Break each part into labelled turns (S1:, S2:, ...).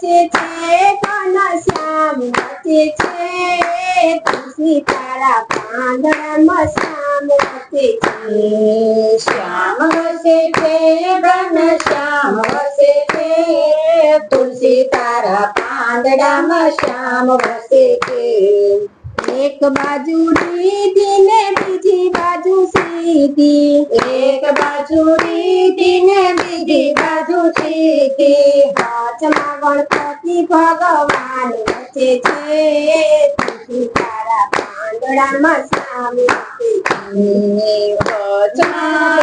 S1: છે ઘનશ્યામ વચ્ચે છે. તુલસી તારા પાંદડામાં શ્યામ વચ્ચે છે.
S2: શ્યામ વસે છે ઘન શ્યામ વસે છે તુલસી તારા પાંદડામાં શ્યામ વસે છે
S1: એક બાજુ રીધી ને બીજી બાજુ સીધી.
S2: એક બાજુ રીધી ને બીજી બાજુ સીધી.
S1: હાથમાં ગણપતિ ભગવાન વચ્ચે છે. તારા પાંદડામાં
S2: વચમાં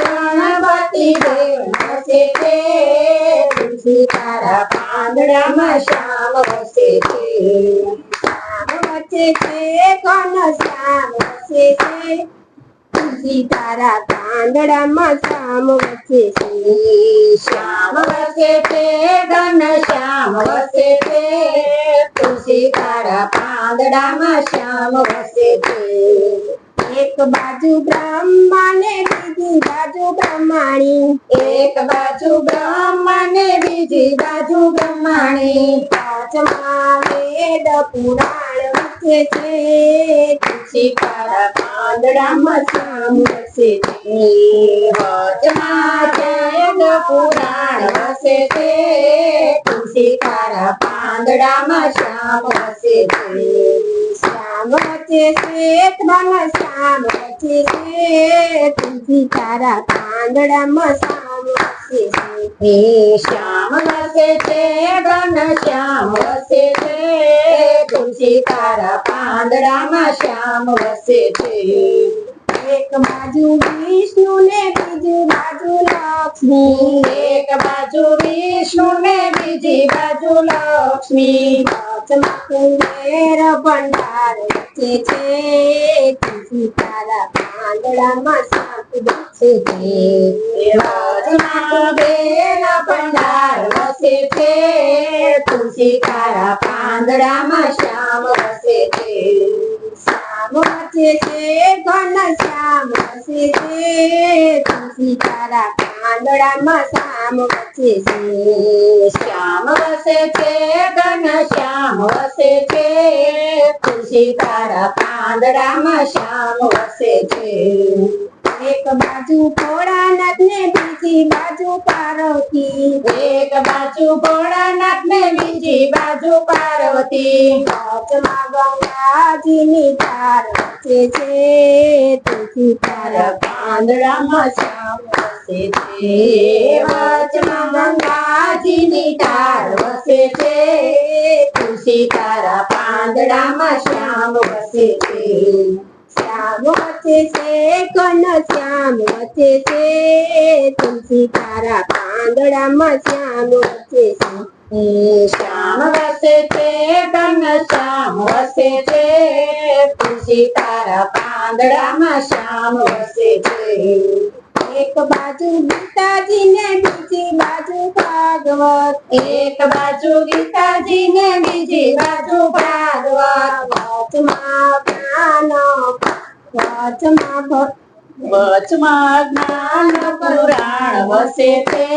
S2: ગણપતિ દેવ વસે છે. તારા પાંદડામાં શ્યામ વસે છે
S1: છે ઘન શ્યામ પાંદડામાં શ્યામ
S2: વસે છે ઘન શ્યામ વસે છે તુલસી તારા પાંદડામાં શ્યામ વસે છે
S1: એક બાજુ બ્રહ્મા ને બીજી બાજુ બ્રહ્માણી,
S2: એક બાજુ બ્રહ્મા ને બીજી બાજુ બ્રહ્માણી.
S1: પાંચમા વેદ પુરાણ
S2: શ્યામ વસે વસે પાંદડામાં શ્યામ વસે
S1: શ્યામ વચ્ચે છે તુલસી પાંદડામાં શ્યામ છે
S2: શ્યામ વસે છે ઘન શ્યામ વસે તારા પાંદડામાં શ્યામ વસે છે.
S1: એક બાજુ વિષ્ણુ ને બીજી બાજુ લક્ષ્મી.
S2: એક બાજુ વિષ્ણુ ને બીજી બાજુ લક્ષ્મી.
S1: કુબેર ભંડાર વચ્ચે છે. તારા પાંદડામાં સાપ વચ્ચે છે.
S2: વસે છે. તુલસી તારા પાંદડામાં શ્યામ વસે છે.
S1: શ્યામ શ્યામ વચ્ચે છે. તુલસી શ્યામ વચ્ચે છે.
S2: શ્યામ વસે શ્યામ વસે છે. તુલસી તારા પાંદડામાં શ્યામ વસે છે.
S1: એક બાજુ ભોળાનાથ ને બીજી બાજુ પાર્વતી.
S2: એક બાજુ ભોળાનાથ ને બીજી બાજુ પાર્વતી.
S1: વચમાં ગંગાજીની ધાર વચ્ચે છે તુલસી તારા
S2: તારા પાંદડામાં શ્યામ વસે છે. વચમાં ગંગાજીની ધાર વસે છે તુલસી તારા પાંદડામાં શ્યામ વસે છે.
S1: શ્યામ વચ્ચે છે ઘન શ્યામ વચ્ચે છે તુલસી તારા પાંદડામાં શ્યામ વચ્ચે છે
S2: શ્યામ વસે છે ઘન શ્યામ વસે છે તુલસી તારા પાંદડામાં શ્યામ વસે છે
S1: એક બાજુ ગીતાજી ને બીજી બાજુ ભાગવત
S2: એક બાજુ ગીતાજી ને બીજી બાજુ ભાગવત
S1: વચમાં જ્ઞાન
S2: જ્ઞાન પુરાણ વસે તે.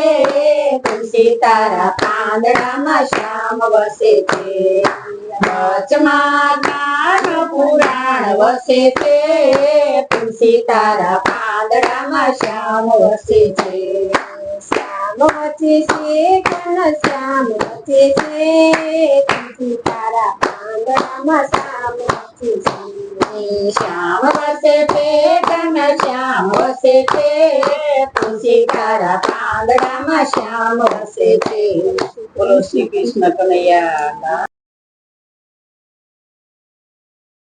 S2: તુલસી તારા પાંદડામાં શ્યામ વસે છે વચમાં જ્ઞાન પુરાણ તુલસી તારા પાંદડામાં શ્યામ વસે છે
S1: શ્યામ વચે છે, ઘન શ્યામ વચે છે. તુલસી તારા પાંદડામાં શ્યામ વસે છે.
S2: શ્યામ વસે તે ધન શ્યામ વસે તે તુલસી તારા પાંદડામાં શ્યામ વસે તે બોલો શ્રી કૃષ્ણ કનૈયા